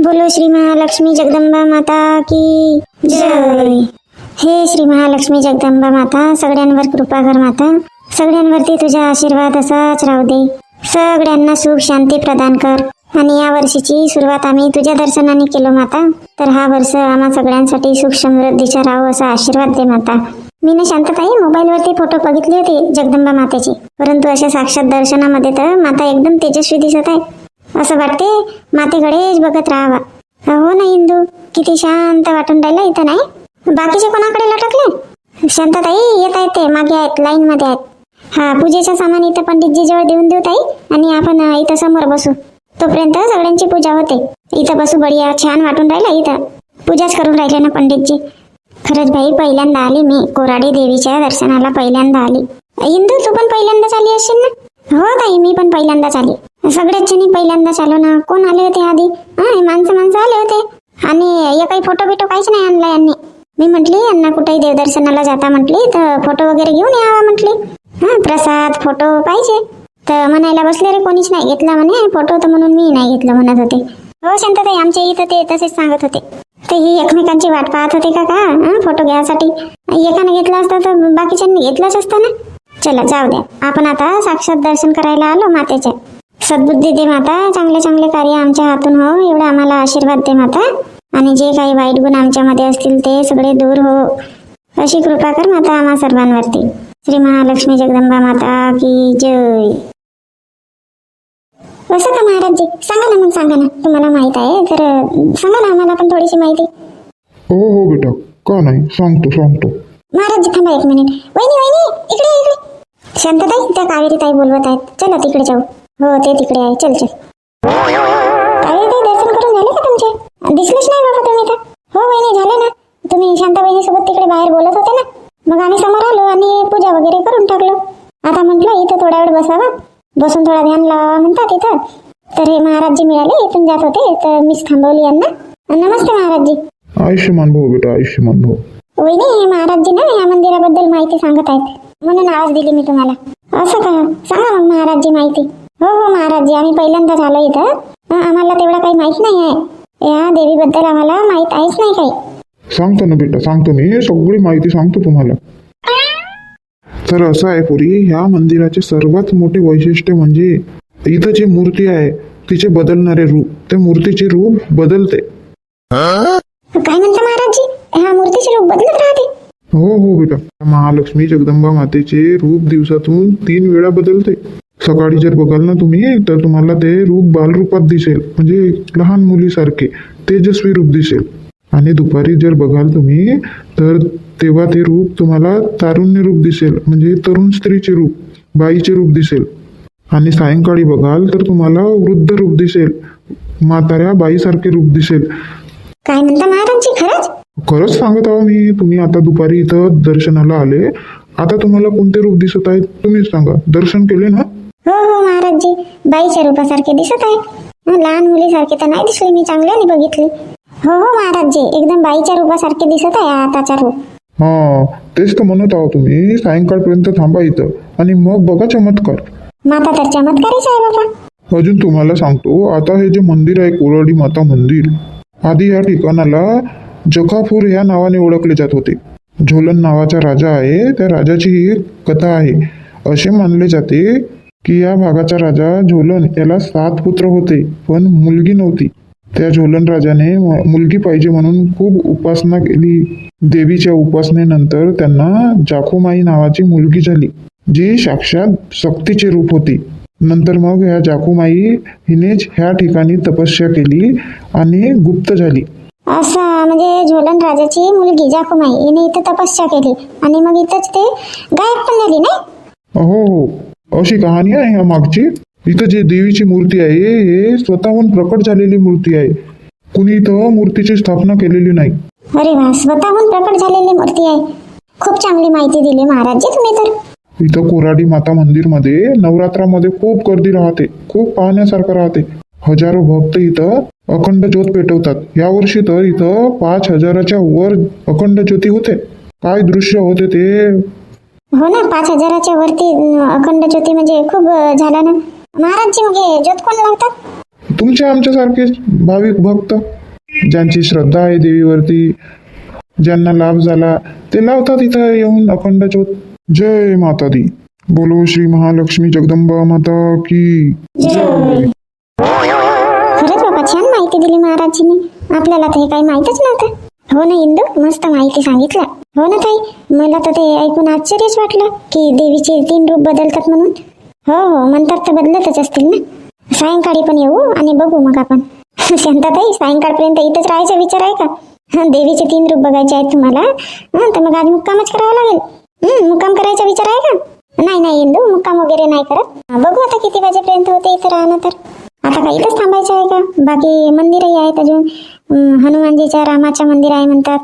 बोलो श्री महालक्ष्मी जगदंबा माता की जय। हे श्री महालक्ष्मी जगदंबा माता सगळ्यांवर कृपा कर माता. सगळ्यांवरती तुझा आशीर्वाद असाच राहू दे. सगळ्यांना सुख शांती प्रदान कर. आणि या वर्षीची सुरुवात आम्ही तुझ्या दर्शनाने केलो माता. तर हा वर्ष आम्हा सगळ्यांसाठी सुख समृद्धीचा राहू असा आशीर्वाद दे माता. मी ना शांतताई मोबाईलवरती फोटो बघितले होते जगदंबा मातेचे. परंतु अशा साक्षात दर्शनामध्ये तर माता एकदम तेजस्वी दिसत आहे. असं वाटते मातेकडेच बघत राहावा. हो ना इंदू किती शांत वाटून राहिला इथं नाही? बाकीचे कोणाकडे लटकले? शांतताई येत आहेत ते मागे आहेत लाईन मध्ये आहेत. हा पूजेचं सामान इथं पंडितजी जवळ देऊन देऊ ताई आणि आपण इथं समोर बसू. तोपर्यंत सगळ्यांची पूजा होते. इथं बसू बढिया छान वाटून राहिलं इथं. पूजाच करून राहिले ना पंडितजी. खरंच भाई पहिल्यांदा आली मी कोराडी देवीच्या दर्शनाला पहिल्यांदा आली. इंदू तू पण पहिल्यांदाच आली असशील ना? हो ताई मी पण पहिल्यांदाच आली. सगळ्याच जणी पहिल्यांदाच आलो ना. कोण आले होते आधी? हा हे माणसं माणसं आले होते. आणि या काही फोटो बिटो काहीच नाही आणला यांनी. मी म्हटली यांना कुठेही देवदर्शनाला जाता म्हटली तर फोटो वगैरे घेऊन यावा म्हटली. हा प्रसाद फोटो पाहिजे. तर म्हणायला बसले रे कोणीच नाही घेतला म्हणे. फोटो तर म्हणून मी नाही घेतलं म्हणत होते. हो शांतताई आमच्या इथं ते तसेच सांगत होते. ते ही एकमेकांची वाट पाहत होते का का? फोटो घ्यायसाठी एकाने घेतला असता तर बाकीच्यांनी घेतलाच असतं ना. चला जाऊ द्या. आपण आता साक्षात दर्शन करायला आलो मातेच्या. सद्बुद्धी दे माता चांगले चांगले कार्य आमच्या हातून हो एवढा आम्हाला आशीर्वाद दे माता. आणि जे काही वाईट गुण आमच्यामध्ये असतील ते सगळे दूर हो. अशी कृपा कर माता आम्हा सर्वांवरती. श्री महालक्ष्मी जगदंबा माता की जय. असं का महाराजजी सांगा ना मग सांगा ना. तुम्हाला माहीत आहे तर सांगा ना आम्हाला पण थोडीशी माहिती. हो हो बेटा. का नाही? सांगतो सांगतो. महाराजजी थांबा एक मिनिट. वहिनी वहिनी इकडे इकडे. शांतताई त्या कावेरी ताई बोलवत आहेत. चला तिकडे जाऊ. हो ते तिकडे आहे. चल चल. कावेरी ताई दर्शन करून झाले का तुमचे? दिसलेच नाही बाबा तुम्ही तर. हो वहिनी झाले ना. तुम्ही शांता तिकडे बाहेर बोलत होते ना. मग आम्ही समोर आलो आणि पूजा वगैरे करून टाकलो. आता म्हटलं इथं थोडा वेळ बसावा. बसून थोडा ध्यान लावावा म्हणतात इथं. तर हे महाराजजी मिळाले इथून जात होते. तर मीच थांबवली यांना. नमस्ते महाराजजी. आयुष्यमान भाऊ बेटा आयुष्यमान भाऊ. वहिनी हे महाराजजी ना या मंदिराबद्दल माहिती सांगत आहेत. म्हणून आवाज दिली मी तुम्हाला. असं का? सांगा मग महाराजजी माहिती. हो हो महाराजजी आम्ही पहिल्यांदाच आलो इथं. हं, आम्हाला तेवढं काही माहीत नाही आहे. या देवीबद्दल आम्हाला माहीत आहेच नाही काही. सांगतो ना बेटा सांगतो मी. सगळी माहिती सांगतो तुम्हाला. तर असं आहे पुरी ह्या मंदिराचे सर्वात मोठे वैशिष्ट्य म्हणजे इथं जी मूर्ती आहे तिचे बदलणारे रूप. त्या मूर्तीचे रूप बदलते. काय म्हणता महाराजजी? ह्या मूर्तीचे रूप बदलत राहते. हो हो बेटा. महालक्ष्मी जगदंबा मातेचे रूप दिवसातून तीन वेळा बदलते. सकाळी जर बघाल ना तुम्ही तर तुम्हाला ते रूप बालरूपात दिसेल. म्हणजे लहान मुलीसारखे तेजस्वी रूप दिसेल. आणि दुपारी जर बघाल तुम्ही तर तेव्हा ते रूप तुम्हाला तारुण्य रूप दिसेल. म्हणजे तरुण स्त्रीचे रूप बाईचे रूप दिसेल. आणि सायंकाळी बघाल तर तुम्हाला वृद्ध रूप दिसेल. म्हाताऱ्या बाईसारखे रूप दिसेल. काय म्हणता महाराजजी खरंच? खरंच सांगत आहो मी तुम्ही आता दुपारी इथं दर्शनाला आले. आता तुम्हाला कोणते रूप दिसत आहेत तुम्हीच सांगा. दर्शन केले ना? महाराजजी बाईच्या रूपासारखे दिसत आहे. लहान मुलीसारखे तर नाही दिसले मी चांगल्याने बघितले. हो हो महाराजजी एकदम बाईच्या रूपासारखे दिसत आहे आताचा रूप. हा तेच तर म्हणत आहो तुम्ही. सायंकाळपर्यंत थांबा इथं आणि मग बघा चमत्कार. माता तर चमत्कारीच आहे बाबा. अजून तुम्हाला सांगतो आता हे जे मंदिर आहे कोरडी माता मंदिर आधी या ठिकाणाला जखापूर या नावाने ओळखले जात होते. झोलन नावाचा राजा आहे त्या राजाची ही एक कथा आहे. असे मानले जाते की या भागाचा राजा झोलन याला सात पुत्र होते पण मुलगी नव्हती. त्या झोलन राजाने मुलगी पाहिजे म्हणून खूप उपासना केली. देवीच्या उपासनेनंतर त्यांना जाखोमाई नावाची मुलगी झाली जी साक्षात शक्तीचे रूप होती. नंतर मग ह्या जाकुमाई हिनेच ह्या ठिकाणी तपस्या केली आणि गुप्त झाली. असं म्हणजे झोलन राजाची मुलगी जाकुमाई हिने इथं तपस्या केली आणि मग इथंच ते गायब पण झाली नाही? हो हो. अशी कहाणी आहे ह्या मागची. इथं जे देवीची मूर्ती आहे हे स्वतःहून प्रकट झालेली मूर्ती आहे. कुणी इथं मूर्तीची स्थापना केलेली नाही. अरे वा स्वतःहून प्रकट झालेली मूर्ती आहे. खूप चांगली माहिती दिली महाराजजी तुम्ही तर. इथं कोराडी माता मंदिरमध्ये नवरात्रामध्ये खूप गर्दी राहते खूप पाहण्यासारखं राहते. हजारो भक्त इथं अखंड ज्योत पेटवतात. यावर्षी तर इथं पाच हजाराच्या वर अखंड ज्योती होते. काय दृश्य होते ते हो ना पाच हजाराच्या वरती अखंड ज्योती म्हणजे खूप झाला ना. महाराजजी मग हे ज्योत कोण लावतात? तुमचे आमच्यासारखे भाविक भक्त ज्यांची श्रद्धा आहे देवीवरती ज्यांना लाभ झाला ते लावतात इथं येऊन अखंड ज्योत. जय माता दी बोलो श्री महालक्ष्मी जगदंबा माता की जय. खरंच बाबा छान माहिती दिली महाराजींनी आपल्याला तर हे काही माहीतच नव्हतं. हो ना इंदू? मस्त माहिती सांगितलं. हो ना ताई? मला तर ते ऐकून आश्चर्यच वाटलं की देवीचे तीन रूप बदलतात म्हणून. हो हो म्हणतात तर बदलतच असतील ना. सायंकाळी पण येऊ आणि बघू मग आपण. शांताताई सायंकाळपर्यंत इथंच राहायचा विचार आहे का? देवीचे तीन रूप बघायचे आहेत तुम्हाला? हां तर मग आज मुक्कामच करावा लागेल. मुक्काम करायचा विचार आहे का? नाही नाही इंदू मुक्काम वगैरे नाही करत. बघू आता किती वाजेपर्यंत होते इथं राहणं तर. आता काही इथंच थांबायचं आहे का? बाकी मंदिरही आहेत अजून. हनुमानजीच्या रामाच्या मंदिर आहे म्हणतात.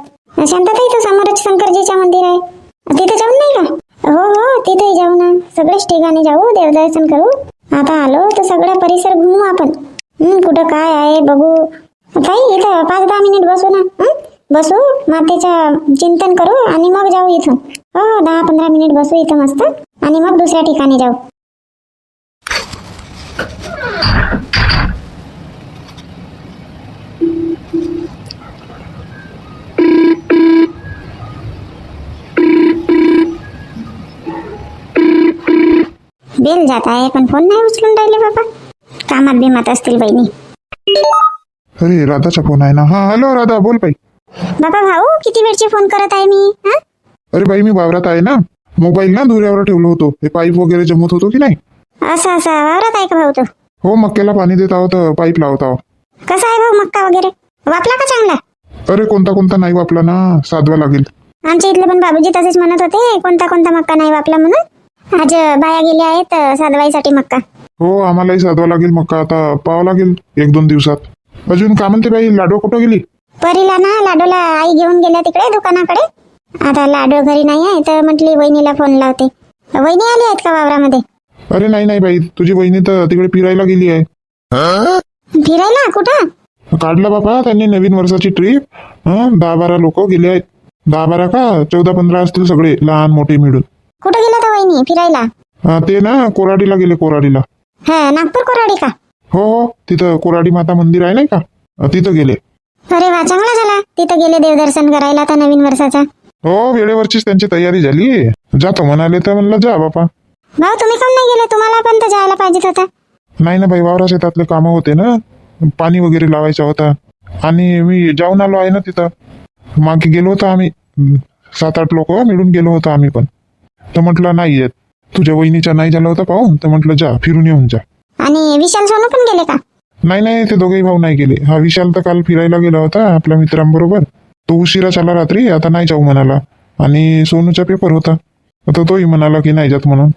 शांतताई इथं समोरच शंकरजीच्या मंदिर आहे. तिथे जाऊन नाही का? हो हो तिथेही जाऊ ना. सगळेच ठिकाणी जाऊ देवदर्शन करू. आता आलो तर सगळा परिसर घुमू आपण. कुठं काय आहे बघू. काही इथं पाच दहा मिनिट बसू ना. बसू मातेच्या चिंतन करू आणि मग जाऊ इथून. हो हो दहा पंधरा मिनिट बसू इथं मस्त. आणि मग दुसऱ्या ठिकाणी जाऊ. बेल जात आहे पण फोन नाही उचलून राहिले बाबा. कामात बिमात असतील बहिणी. अरे राधाचा फोन आहे ना? हा हॅलो राधा बोल बाई. बाबा भाऊ किती वेळचे फोन करत आहे मी हा? अरे बाई मी वावरात आहे ना? मोबाईल ना धुऱ्यावर ठेवलो होतो. हे पाईप वगैरे जमत होतो की नाही? असं असं वावरात आहे का भाऊ तो? हो मक्याला पाणी देत आहोत पाईप लावत आहोत. कसा आहे भाऊ मक्का वगैरे? वापला का चांगला? अरे कोणता कोणता नाही वापला ना साधवा लागेल. आमच्या इथले पण बाबूजी तसेच म्हणत होते कोणता कोणता मक्का नाही वापला म्हणून. आज बाया गेल्या आहेत साधवाईसाठी मक्का. हो आम्हालाही साधवा लागेल मक्का आता पाहावं लागेल एक दोन दिवसात. अजून का म्हणते बाई लाडो कुठं गेली? परीला ना लाडूला आई घेऊन गेल्या तिकडे दुकानाकडे. आता लाडू घरी नाही आहे तर म्हटली वहिनीला फोन लावते. वहिनी आली आहेत का वावरामध्ये? अरे नाही नाही बाई तुझी बहिणी तर तिकडे फिरायला गेली आहे. फिरायला? कुठं? काढला बाबा त्यांनी नवीन वर्षाची ट्रिप दहा बारा लोक गेले आहेत. दहा बारा का? चौदा पंधरा असतील सगळे लहान मोठे मिळून. कुठं गेल्या तर वहिनी फिरायला? ते ना कोराडीला गेले कोराडीला. हा नागपूर कोराडी का? हो हो तिथं कोराडी माता मंदिर आहे नाही का? अं, तिथं गेले. अरे वा चांगला झाला. तिथं गेले देवदर्शन करायला आता नवीन वर्षाचा. हो वेळेवरचीच त्यांची तयारी झाली. जातो म्हणाले तर म्हणलं जा बापा. भाऊ तुम्ही काऊन नाही गेले. तुम्हाला पण तर जायला पाहिजेत होता. नाही ना बाई वावरा शेतातले कामं होते ना. पाणी वगैरे लावायचा होता. आणि मी जाऊन आलो आहे ना तिथं. मागे गेलो होतो आम्ही. सात आठ लोक मिळून गेलो होतो आम्ही पण. तर म्हटलं नाही येत. तुझ्या वहिनीच्या नाही झालं होतं पाहून. तर म्हटलं जा फिरून येऊन जा. आणि विशाल सोनू पण गेले का? नाही नाही ते दोघेही भाऊ नाही गेले. हा विशाल तर काल फिरायला गेला होता आपल्या मित्रांबरोबर. तो उशिरा चाला रात्री आता नाही जाऊ म्हणाला. आणि सोनूचा पेपर होता. तर तोही म्हणाला की नाही जात म्हणून.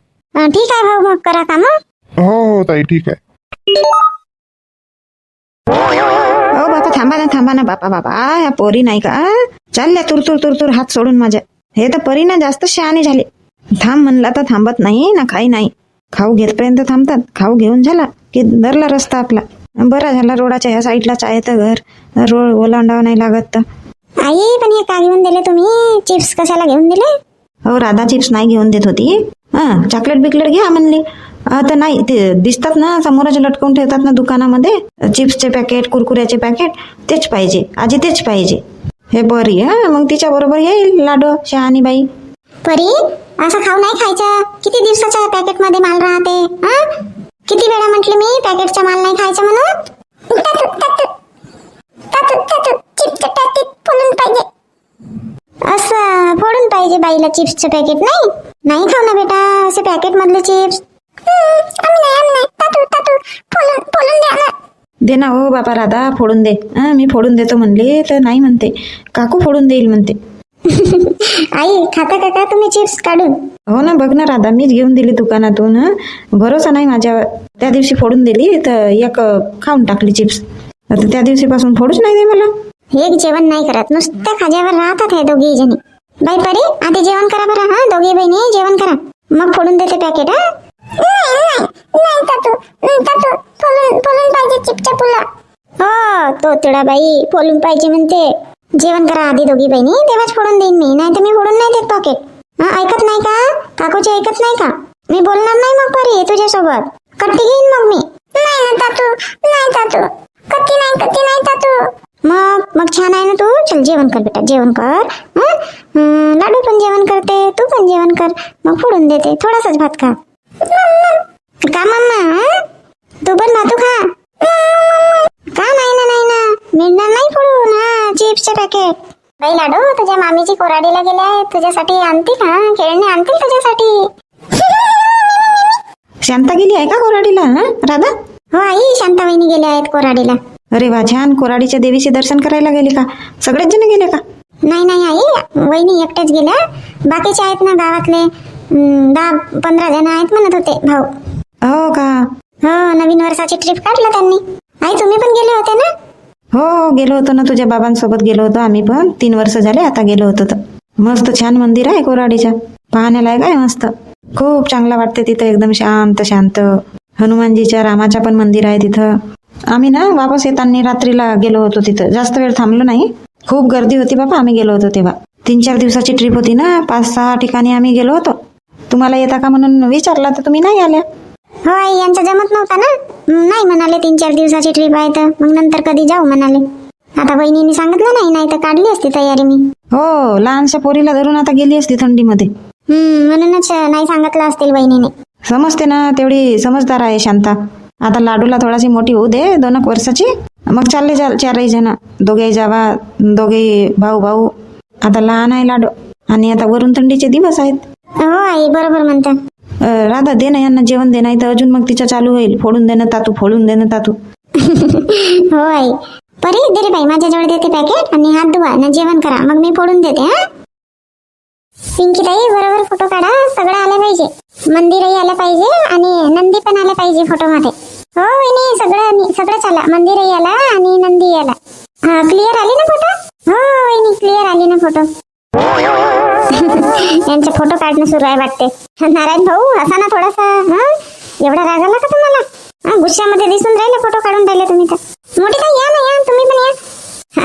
ठीक आहे भाऊ मग करा का मग हो हो ताई ठीक आहे. हो बापा थांबा ना थांबा ना बापा बापा. ह्या पोरी नाही का? चालल्या तुरतुर तुरतुर हात सोडून माझ्या. हे तर परी ना जास्त शहाणे झाले. थांब म्हणला तर थांबत नाही ना काही नाही. खाऊ घेतपर्यंत थांबतात. खाऊ घेऊन झाला की धरला रस्ता आपला. बरा झाला रोडाच्या ह्या साईडलाच आहे तर घर. रोड ओलांडावं नाही लागत तर. आई पण हे का घेऊन दिले तुम्ही? चिप्स कशाला घेऊन दिले? हो राधा चिप्स नाही घेऊन देत होती. हा चॉकलेट बिकलेट घ्या म्हणले. आता नाही ते दिसतात ना समोरच लटकवून ठेवतात ना दुकानामध्ये. चिप्सचे पॅकेट कुरकुऱ्याचे पॅकेट तेच पाहिजे. आजी तेच पाहिजे. हे बरी हा. मग तिच्या बरोबर येईल लाडो शहाणी बाई परी असं खाऊ नाही खायचं. किती दिवसाच्या पॅकेटमध्ये माल राहते हं? किती वेळा म्हटले मी पॅकेटचा माल नाही खायचा म्हणून? पाहिजे. असं फोडून पाहिजे बाईला चिप्सचं पॅकेट नाही? नाही खाऊ ना बेटा असे पॅकेट मधले चिप्स दे ना हो बापा राधा फोडून दे. हा मी फोडून देतो म्हणले तर नाही म्हणते. काकू फोडून देईल म्हणते. आई खाता का का तुम्ही चिप्स काढून? हो ना बघ ना राधा मीच घेऊन दिली दुकानातून. भरोसा नाही माझ्यावर त्या दिवशी फोडून दिली तर एक खाऊन टाकली चिप्स आता त्या दिवशीपासून फोडूच नाही दे मला. एक जेवण नाही करत नुसत्या खाज्यावर राहतात हे दोघी जणी. बाई परी आधी जेवण करा बरं हा? दोघी बहिणी जेवण करा. मग फोडून देते पॅकेट हा? नाही तातू तातू फोडून फोडून पाहिजे चिपच्या पुला हो तो तिडा बाई फोडून पाहिजे म्हणते. जेवण करा आधी दोघी बहिणी तेव्हाच फोडून देईन मी नाही तर मी फोडून नाही देत पॉकेट हा ऐकत नाही का? काकूचे ऐकत नाही का? मी बोलणार नाही मग परी तुझ्यासोबत. कट्टी घेईन मग मी. नाही ना तातू नाही तातू कधी नाही कधी नाही तातू मग मग छान आहे ना तू? चल जेवण कर बेटा जेवण कर. लाडू पण जेवण करते तू पण जेवण कर. मग फोडून देते थोडासाच भात खा. का मम्मा? तू पण भातू खा. का नाही ना नाही ना मिळणार नाही फोडून हा चिप्सचे पॅकेट बाई लाडू तुझ्या मामीची कोराडीला गेले आहे तुझ्यासाठी आणतील हा खेळणे आणतील तुझ्यासाठी. शांता गेली आहे का कोराडीला राधा? हो आई शांता वहिनी गेल्या आहेत कोराडीला. अरे वा छान. कोराडीच्या देवीचे दर्शन करायला गेले का? सगळेच जण गेले का? नाही नाही आई. वहिनी एकट्याच गेल्या. बाकीचे आहेत ना गावातले. दहा पंधरा जण आहेत म्हणत होते भाऊ. हो का? हो नवीन वर्षाची ट्रिप काढलं त्यांनी. आई तुम्ही पण गेले होते ना? हो हो गेलो होतो ना. तुझ्या बाबांसोबत गेलो होतो आम्ही पण. तीन वर्ष झाले आता गेलो होतो तर. मस्त छान मंदिर आहे कोराडीच्या. पाहण्यालायक आहे मस्त. खूप चांगला वाटते तिथं. एकदम शांत शांत. हनुमानजीच्या रामाच्या पण मंदिर आहे तिथं. आम्ही ना वापस येताना रात्रीला गेलो होतो तिथं. जास्त वेळ थांबलो नाही. खूप गर्दी होती बाबा आम्ही गेलो होतो तेव्हा. तीन चार दिवसाची ट्रिप होती ना पाच सहा ठिकाणी आम्ही गेलो होतो. तुम्हाला येता का म्हणून विचारला तर तुम्ही नाही आल्या. हो आई यांचा जमत नव्हता ना? नाही म्हणाले तीन चार दिवसाची ट्रिप आहे तर. मग नंतर कधी जाऊ म्हणाले. आता वहिनीने सांगितलं नाही नाही तर काढली असती तयारी मी. हो लहानशा पोरीला धरून आता गेली असती थंडीमध्ये. म्हणूनच नाही सांगितलं असतील वहिनीने समजते ना तेवढी समजदार आहे शांता. आता लाडूला थोडाशी मोठी होऊ दे दोन एक वर्षाची. मग चालले जा चारही जण. दोघे जावा दोघे भाऊ भाऊ. आता लहान आहे लाडू. आणि आता वरून थंडीचे दिवस आहेत. हो आई बरोबर म्हणता. राधा दे ना यांना जेवण दे नाही तर अजून मग तिचं चालू होईल. फोडून देणं तातू फोडून देणं तातू. हो आई. परी दे रे बाई माझ्याजवळ देते पॅकेट आणि हात धुवा ना जेवण करा. मग मी फोडून देते हा? पिंकी ताई बरोबर फोटो काढा. सगळं आलं पाहिजे. मंदिरही आलं पाहिजे आणि नंदी पण आलं पाहिजे फोटो मध्ये. हो वहिनी सगळं सगळं सगळंच आलं. मंदिरही आला आणि नंदी आला. हा क्लिअर आली ना फोटो हो वहिनी क्लिअर आली ना फोटो यांचे फोटो काढणं सुरू आहे वाटते. नारायण भाऊ असा ना थोडासा हा? एवढा राग आला का तुम्हाला? गुस्स्यामध्ये दिसून राहिले फोटो काढून राहिले तुम्ही तर. मोठी काय या ना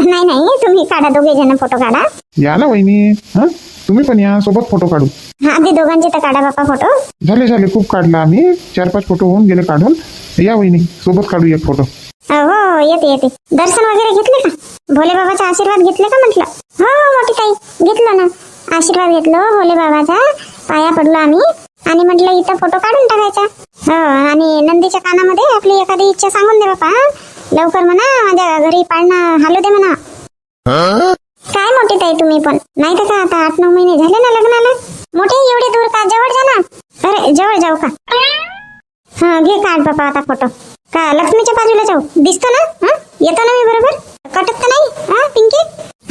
नाही नाही. तुम्ही काढा दोघे जण फोटो काढा. या ना वहिनी हा? तुम्ही पण या सोबत फोटो काढू. हा ते दोघांचे तर काढा बापा फोटो झाले झाले. खूप काढला आम्ही. चार पाच फोटो होऊन गेले काढून. या वहिनी सोबत काढू एक फोटो हो येते येते. दर्शन वगैरे घेतले का? भोले बाबाचा आशीर्वाद घेतले का म्हटलं? हो हो, मोठी ताई घेतलं ना. आशीर्वाद घेतलो भोले बाबाचा. पाया पडलो आम्ही. आणि म्हटलं इथं फोटो काढून टाकायचा. हो आणि नंदीच्या कानामध्ये आपली एखादी इच्छा सांगून दे बापा लवकर म्हणा माझ्या घरी पाळणा हालू दे म्हणा. काय मोठी ताई तुम्ही पण? नाही तर का आता आठ नऊ महिने झाले ना लग्नाला? मोठे एवढे दूर का? जवळ जा ना. अरे जवळ जाऊ का? हा घे काढ बापा आता फोटो का लक्ष्मीच्या बाजूला जाऊ? दिसतो ना? हा? येतो ना मी बरोबर? कटत तर नाही? हा पिंकी?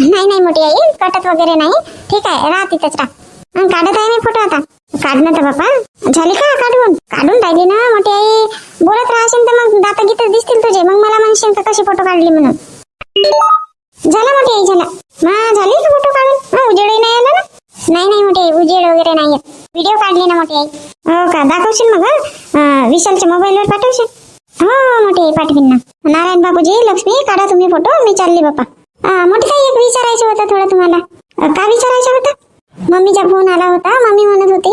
नाही नाही मोठी आई. कटत वगैरे नाही. ठीक आहे राहा तिथंच राहा. काढत आहे मी फोटो आता. काढणं तर बापा. झाली का काढून? काढून राहिली ना मोठी आई. बोलत राहशील तर मग. दाता गीत दिसतील तुझे. मग मला म्हणशील का कशी फोटो काढली म्हणून. झाला मोठी आई झाला. हा झाली का फोटो काढून? हा उजेड नाही आला ना? नाही नाही मोठी आई. उजेड वगैरे नाही व्हिडिओ काढली ना मोठी आई. हो का? दाखवशील मग विशालच्या मोबाईलवर पाठवशील? हो हो, मोठी आई पाठवीन ना. नारायण बाबूजी लक्ष्मी काढा तुम्ही फोटो मी चालली बापा. मोठी काही एक विचारायचं होतं थोडं तुम्हाला. का विचारायचं होतं? मम्मीचा फोन आला होता. मम्मी म्हणत होती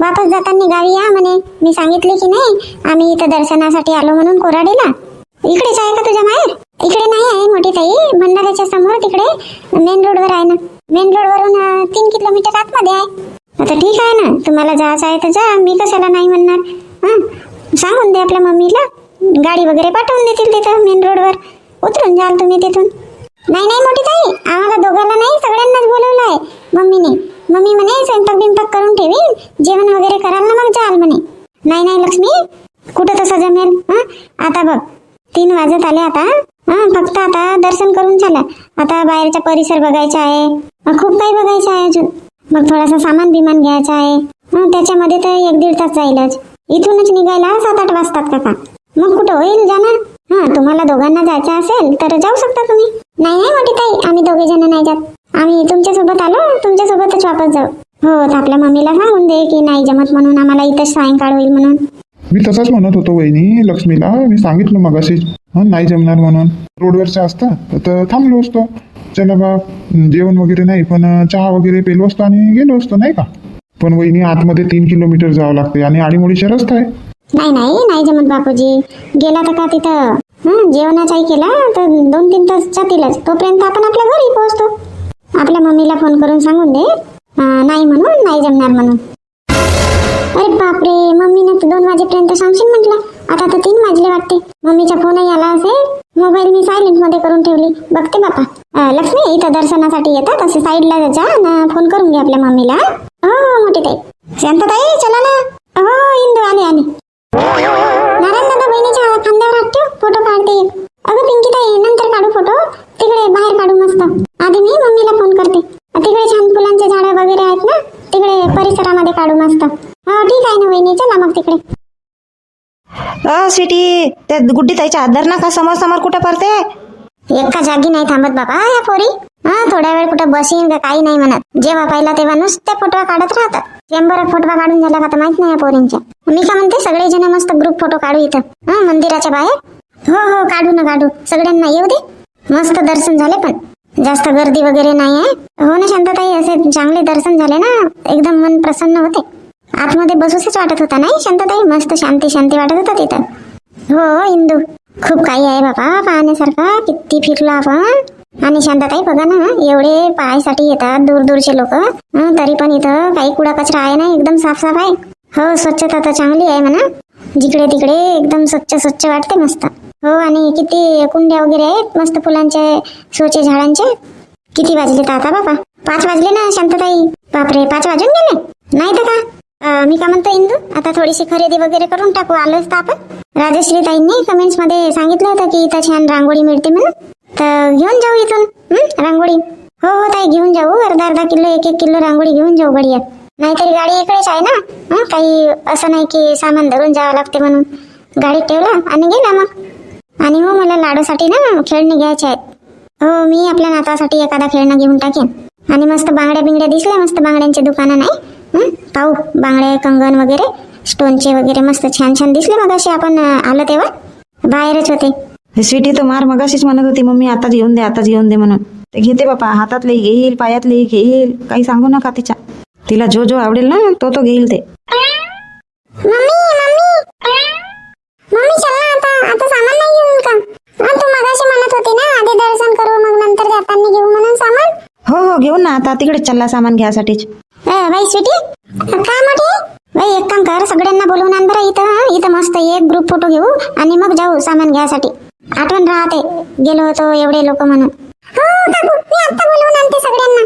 वापस जाताना गावी या म्हणे. मी सांगितले की नाही आम्ही इथं दर्शनासाठी आलो म्हणून कोराडीला. इकडेच आहे का तुझ्या माहेर? इकडे नाही आहे मोठी ताई भंडाऱ्याच्या समोर तिकडे मेन रोडवर आहे ना. मेन रोडवरून तीन किलोमीटर आतमध्ये आहे. आता ठीक आहे ना तुम्हाला जायचं आहे तर जा मी कशाला नाही म्हणणार. हा सांगून दे आपल्या मम्मीला गाडी वगैरे पाठवून देतील तिथं मेन रोडवर. उतरून जाल तुम्ही तिथून. नाही नाही मोठी ताई आम्हाला दोघांना नाही सगळ्यांनाच बोलवलं आहे मम्मीने. मग मी म्हणे स्वयंपाक बिंपाक करून ठेवीन जेवण वगैरे कराल ना मग जाल म्हणे. नाही नाही लक्ष्मी कुठं तसं जमेल? हा? आता बघ तीन वाजत आले आता. हा फक्त आता दर्शन करून झालं आता बाहेरचा परिसर बघायचा आहे. खूप काही बघायचं आहे अजून. मग थोडासा सामान बिमान घ्यायचा आहे. हं, त्याच्यामध्ये तर एक दीड तास जाईलच इथूनच निघायला सात आठ वाजतात काका. मग कुठं होईल जाणार? हा तुम्हाला दोघांना जायचं असेल तर जाऊ शकता तुम्ही. नाही नाही मोठी ताई आम्ही दोघे जण नाही जात. आम्ही तुमच्यासोबत आलो तुमच्यासोबतच वापस जाऊ. हो तर आपल्या मम्मीला सांगून दे की नाही जमत म्हणून आम्हाला इथंच सायंकाळ होईल म्हणून. मी तसाच म्हणत होतो वहिनी लक्ष्मीला. मी सांगितलं मग अशी नाही जमणार म्हणून. रोडवरच्या असता तर थांबलो असतो. चला बा जेवण वगैरे नाही पण चहा वगैरे पेलो असतो आणि गेलो असतो नाही का? पण वहिनी आतमध्ये तीन किलोमीटर जावं लागते आणि आडीमोडीचा रस्ता आहे. नाही नाही नाही जमत बापूजी. गेला तर का तिथं? जेवणाचाही केला तर दोन तीन तास जातीलच. तोपर्यंत आपण आपल्या घरी पोहोचतो. आपल्या मम्मीला फोन करून सांगून दे. नाही म्हणून नाही जमणार म्हणून. अरे बापरे मम्मीने तर दोन वाजेपर्यंत सांगशील म्हटलं. आता तर तीन वाजले वाटते. मम्मीचा फोनही आला असेल. मोबाईल मी सायलेंटमध्ये करून ठेवली. बघते बापा. लक्ष्मी इथं दर्शनासाठी येतात. असं साईडला जा ना फोन करून घे आपल्या मम्मीला. हो मोठी ताई. शांत ताई चला ना. हो इंदू आले आले. नारायण दादा बहिणीच्या खांद्यावर ठेव. फोटो काढते. अगं पिंकी ताई नंतर काढू फोटो. तिकडे बाहेर काढू मस्त. आधी मी मम्मीला फोन करते. तिकडे छान फुलांचे झाडं वगैरे आहेत ना तिकडे परिसरामध्ये काढू मस्त. हो ठीक आहे ना वहिनी चला मग तिकडे. अ स्वीटी त्या गुड्डी ताईच्या आधार ना का समोर समोर कुठं पडते? एका जागी नाही थांबत बाबा या पोरी. हा थोड्या वेळ कुठं बसीन का काही नाही म्हणत. जेव्हा पाहिला तेव्हा नुसत्या फोटो काढत राहतात. शंभर फोटो काढून झाला का तर माहीत नाही या पोरींच्या. मी का म्हणते सगळे जण मस्त ग्रुप फोटो काढू इथं. हा मंदिराच्या बाहेर. हो हो काढू ना काढू. सगळ्यांना येऊ दे. मस्त दर्शन झाले पण. जास्त गर्दी वगैरे नाही आहे. हो ना शांतताई असे चांगले दर्शन झाले ना एकदम मन प्रसन्न होते. आतमध्ये बसूसच वाटत होता नाही शांतताई? मस्त शांती शांती वाटत होता तिथं. हो इंदू. खूप काही आहे बाबा पाहण्यासारखं. किती फिरलो आपण. आणि शांतताई बघा ना एवढे पाहायसाठी येतात दूर दूरचे लोक तरी पण इथं काही कुडा कचरा आहे ना एकदम साफसाफ आहे. हो स्वच्छता तर चांगली आहे म्हणा. जिकडे तिकडे एकदम स्वच्छ स्वच्छ वाटते मस्त. हो आणि किती कुंड्या वगैरे आहेत? मस्त फुलांचे सोचे झाडांचे? किती वाजले तर आता बाबा पाच वाजले ना शांतताई. बापरे पाच वाजून गेले? नाही तर का? मी का म्हणतो इंदू आता थोडीशी खरेदी वगैरे करून टाकू. आलोच तर आपण. राजश्री ताईंनी कमेंट्समध्ये सांगितलं होतं की इथं छान रांगोळी मिळते म्हणून. तर घेऊन जाऊ इथून. रांगोळी? हो हो ताई घेऊन जाऊ. अर्धा अर्धा किलो एक एक किलो रांगोळी घेऊन जाऊ बढिया. नाहीतरी गाडी इकडेच आहे ना? काही असं नाही की सामान धरून जावं लागते म्हणून. गाडीत ठेवला आणि गेला मग. आणि हो मला लाडूसाठी ना खेळणे घ्यायचे आहेत. हो मी आपल्या नातासाठी एखादा खेळणं घेऊन टाकेन. आणि मस्त बांगड्या बिंगड्या दिसल्या मस्त बांगड्यांचे दुकानं नाही पाहू बांगडे कंगन वगैरे स्टोनचे वगैरे मस्त छान छान दिसले मग असे आपण अं, आलो तेव्हा. बाहेरच होते. स्वीटी तर मार मगाशीच म्हणत होती मम्मी आताच घेऊन दे आताच घेऊन दे म्हणून. ते घेते बापा हातातले घेईल पायातले घेईल काही सांगू नका तिच्या. तिला जो जो आवडेल ना तो तो घेईल ते मम्मी मम्मी मम्मी चल ना आता आता सामान नाही घेऊन का हा, तू मगाशी म्हणत होती ना आधी दर्शन करू मग नंतर जाताना घेऊ म्हणून सामान हो हो घेऊन ना आता तिकडेच चालला सामान घ्यासाठीच. बाई स्वीटी मोठी? बाई एक काम कर सगळ्यांना बोलवून आण बरं इथं? इथं मस्त एक ग्रुप फोटो घेऊ आणि मग जाऊ सामान घ्यायसाठी आठवण राहते गेलो होतो एवढे लोक म्हणून. हो काकू मी आता बोलवून आणते सगळ्यांना.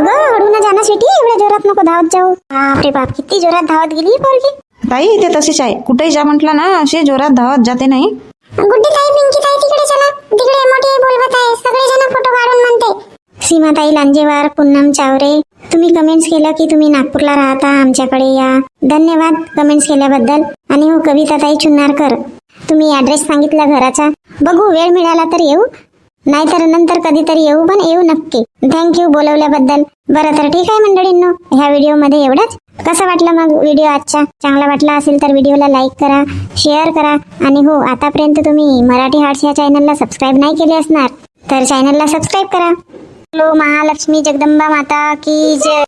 अगं हळून जाणं स्वीटी एवढ्या जोरात नको धावत जाऊ. बापरे बाप किती जोरात धावत गेली पोरगी. ताई ते तशीच आहे. कुठेही जा म्हटलं ना अशी जोरात धावत जाते नाही. गुड्डी ताई पिंकी ताई तिकडे चला. तिकडे मोठी बोलवत आहे सगळे जण फोटो काढून म्हणते सीमाताई लांजेवार पूनम चावरे तुम्ही कमेंट्स केलं की तुम्ही नागपूरला राहता आमच्याकडे या. धन्यवाद कमेंट्स केल्याबद्दल. आणि हो कविताताई चुन्नारकर तुम्ही ऍड्रेस सांगितला घराचा. बघू वेळ मिळाला तर येऊ. नाहीतर नंतर कधीतरी येऊ पण येऊ नक्की. थँक्यू बोलवल्याबद्दल. बरं तर ठीक आहे मंडळींनो ह्या व्हिडिओमध्ये एवढंच. कसं वाटलं मग व्हिडिओ आजचा? चांगला वाटला असेल तर व्हिडिओला लाईक करा शेअर करा. आणि हो आतापर्यंत तुम्ही मराठी हार्ट्स या चॅनलला सबस्क्राईब नाही केले असणार तर चॅनलला सबस्क्राईब करा. हॅलो महालक्ष्मी जगदंबा माता की जय।